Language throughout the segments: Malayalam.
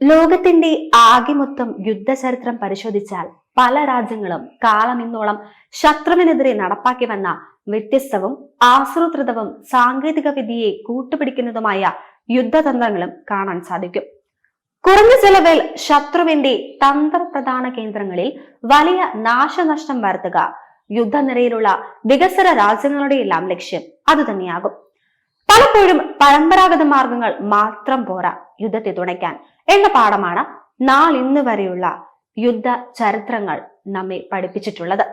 ലോകത്തിന്റെ ആകെ മൊത്തം യുദ്ധചരിത്രം പരിശോധിച്ചാൽ പല രാജ്യങ്ങളും കാലമിന്നോളം ശത്രുവിനെതിരെ നടപ്പാക്കി വന്ന വ്യത്യസ്തവും ആസൂത്രിതവും സാങ്കേതിക വിദ്യയെ കൂട്ടുപിടിക്കുന്നതുമായ യുദ്ധതന്ത്രങ്ങളും കാണാൻ സാധിക്കും. കുറഞ്ഞ ചെലവിൽ ശത്രുവിന്റെ തന്ത്രപ്രധാന കേന്ദ്രങ്ങളിൽ വലിയ നാശനഷ്ടം വരുത്തുക യുദ്ധനിരയിലുള്ള വികസന രാജ്യങ്ങളുടെയെല്ലാം ലക്ഷ്യം അതുതന്നെയാകും. പലപ്പോഴും പരമ്പരാഗത മാർഗങ്ങൾ മാത്രം പോരാ യുദ്ധത്തെ തുണയ്ക്കാൻ. എന്ന പാഠമാണ് നാളിന്ന് വരെയുള്ള യുദ്ധ ചരിത്രങ്ങൾ നമ്മെ പഠിപ്പിച്ചിട്ടുള്ളത്.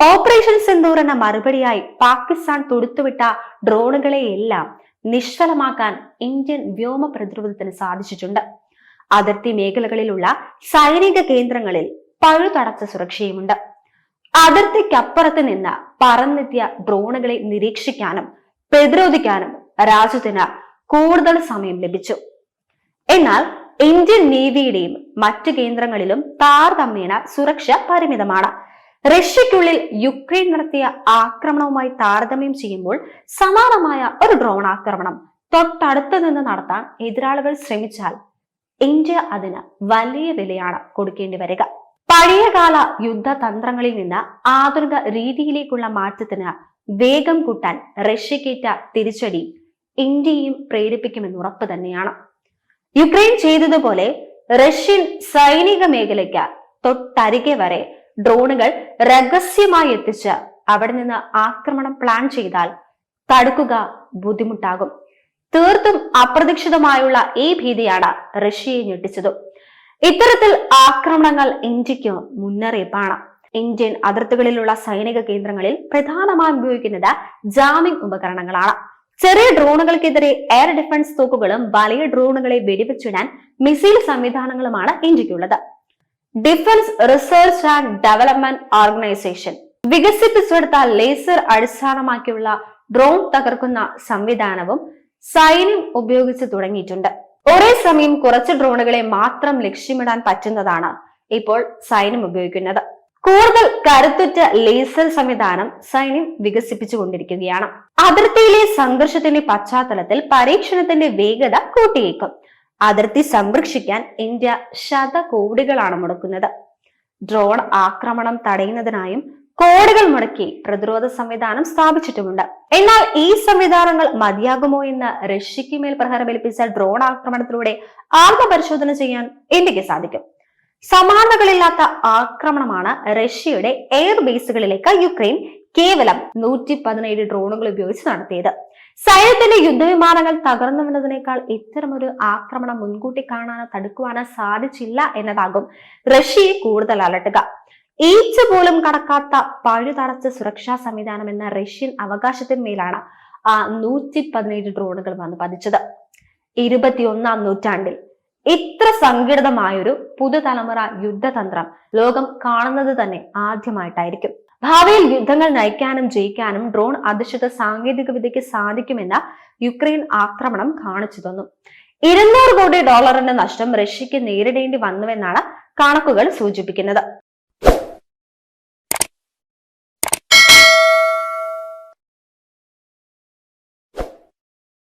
ഓപ്പറേഷൻ സിന്ദൂർ എന്ന മറുപടിയായി പാകിസ്ഥാൻ തുടുത്തുവിട്ട ഡ്രോണുകളെയെല്ലാം നിഷ്ഫലമാക്കാൻ ഇന്ത്യൻ വ്യോമ പ്രതിരോധത്തിന് സാധിച്ചിട്ടുണ്ട്. അതിർത്തി മേഖലകളിലുള്ള സൈനിക കേന്ദ്രങ്ങളിൽ പഴുതടച്ച സുരക്ഷയുമുണ്ട്. അതിർത്തിക്കപ്പുറത്ത് നിന്ന് പറന്നെത്തിയ ഡ്രോണുകളെ നിരീക്ഷിക്കാനും പ്രതിരോധിക്കാനും രാജ്യത്തിന് കൂടുതൽ സമയം ലഭിച്ചു. എന്നാൽ ഇന്ത്യൻ നേവിയുടെയും മറ്റ് കേന്ദ്രങ്ങളിലും താരതമ്യേന സുരക്ഷ പരിമിതമാണ്. റഷ്യക്കുള്ളിൽ യുക്രൈൻ നടത്തിയ ആക്രമണവുമായി താരതമ്യം ചെയ്യുമ്പോൾ സമാനമായ ഒരു ഡ്രോൺ ആക്രമണം തൊട്ടടുത്ത് നിന്ന് നടത്താൻ എതിരാളികൾ ശ്രമിച്ചാൽ ഇന്ത്യ അതിന് വലിയ വിലയാണ് കൊടുക്കേണ്ടി വരിക. പഴയകാല യുദ്ധതന്ത്രങ്ങളിൽ നിന്ന് ആധുനിക രീതിയിലേക്കുള്ള മാറ്റത്തിന് വേഗം കൂട്ടാൻ റഷ്യക്കേറ്റ തിരിച്ചടി ഇന്ത്യയും പ്രേരിപ്പിക്കുമെന്ന് ഉറപ്പ് തന്നെയാണ്. യുക്രൈൻ ചെയ്തതുപോലെ റഷ്യൻ സൈനിക മേഖലയ്ക്ക് തൊട്ടരികെ വരെ ഡ്രോണുകൾ രഹസ്യമായി എത്തിച്ച് അവിടെ നിന്ന് ആക്രമണം പ്ലാൻ ചെയ്താൽ തടുക്കുക ബുദ്ധിമുട്ടാകും. തീർത്തും അപ്രതീക്ഷിതമായുള്ള ഈ ഭീതിയാണ് റഷ്യയെ ഞെട്ടിച്ചത്. ഇത്തരത്തിൽ ആക്രമണങ്ങൾ ഇന്ത്യയ്ക്ക് മുന്നറിയിപ്പാണ്. ഇന്ത്യൻ അതിർത്തികളിലുള്ള സൈനിക കേന്ദ്രങ്ങളിൽ പ്രധാനമായും ഉപയോഗിക്കുന്നത് ജാമിംഗ് ഉപകരണങ്ങളാണ്. ചെറിയ ഡ്രോണുകൾക്കെതിരെ എയർ ഡിഫൻസ് തോക്കുകളും വലിയ ഡ്രോണുകളെ വെടിവെച്ചിടാൻ മിസൈൽ സംവിധാനങ്ങളുമാണ് ഇന്ത്യക്കുള്ളത്. Defence research and development organisation വികസിപ്പിച്ചെടുത്ത ലേസർ അടിസ്ഥാനമാക്കിയുള്ള ഡ്രോൺ തകർക്കുന്ന സംവിധാനവും സൈന്യം ഉപയോഗിച്ച് തുടങ്ങിയിട്ടുണ്ട്. ഒരേ സമയം കുറച്ച് ഡ്രോണുകളെ മാത്രം ലക്ഷ്യമിടാൻ പറ്റുന്നതാണ് ഇപ്പോൾ സൈന്യം ഉപയോഗിക്കുന്നത്. കൂടുതൽ കരുത്തുറ്റ ലേസർ സംവിധാനം സൈന്യം വികസിപ്പിച്ചുകൊണ്ടിരിക്കുകയാണ്. അതിർത്തിയിലെ സംഘർഷത്തിന്റെ പശ്ചാത്തലത്തിൽ പരീക്ഷണത്തിന്റെ വേഗത കൂട്ടിയേക്കും. അതിർത്തി സംരക്ഷിക്കാൻ ഇന്ത്യ ശതകോടികളാണ് മുടക്കുന്നത്. ഡ്രോൺ ആക്രമണം തടയുന്നതിനായും കോടികൾ മുടക്കി പ്രതിരോധ സംവിധാനം സ്ഥാപിച്ചിട്ടുമുണ്ട്. എന്നാൽ ഈ സംവിധാനങ്ങൾ മതിയാകുമോ എന്ന് റഷ്യയ്ക്ക് മേൽ പ്രഹരമേൽപ്പിച്ച ഡ്രോൺ ആക്രമണത്തിലൂടെ ആത്മപരിശോധന ചെയ്യാൻ ഇന്ത്യയ്ക്ക് സാധിക്കും. സമാനതകളില്ലാത്ത ആക്രമണമാണ് റഷ്യയുടെ എയർ ബേസുകളിലേക്ക് യുക്രൈൻ കേവലം നൂറ്റി പതിനേഴ് ഡ്രോണുകൾ ഉപയോഗിച്ച് നടത്തിയത്. സൈന്യത്തിന്റെ യുദ്ധവിമാനങ്ങൾ തകർന്നു വീണതിനേക്കാൾ ഇത്തരമൊരു ആക്രമണം മുൻകൂട്ടി കാണാനോ തടുക്കുവാനോ സാധിച്ചില്ല എന്നതാകും റഷ്യയെ കൂടുതൽ അലട്ടുക. ഈച്ച പോലും കടക്കാത്ത പഴുതടച്ച സുരക്ഷാ സംവിധാനം എന്ന റഷ്യൻ അവകാശത്തിന്മേലാണ് ആ നൂറ്റി പതിനേഴ് ഡ്രോണുകൾ വന്ന് പതിച്ചത്. ഇരുപത്തിയൊന്നാം നൂറ്റാണ്ടിൽ ഇത്ര സങ്കീർണമായൊരു പുതുതലമുറ യുദ്ധതന്ത്രം ലോകം കാണുന്നത് തന്നെ ആദ്യമായിട്ടായിരിക്കും. ഭാവിയിൽ യുദ്ധങ്ങൾ നയിക്കാനും ജയിക്കാനും ഡ്രോൺ അധിഷ്ഠിത സാങ്കേതിക വിദ്യക്ക് സാധിക്കുമെന്ന യുക്രൈൻ ആക്രമണം കാണിച്ചു തന്നു. ഇരുന്നൂറ് കോടി ഡോളറിന്റെ നഷ്ടം റഷ്യക്ക് നേരിടേണ്ടി വന്നുവെന്നാണ് കണക്കുകൾ സൂചിപ്പിക്കുന്നത്.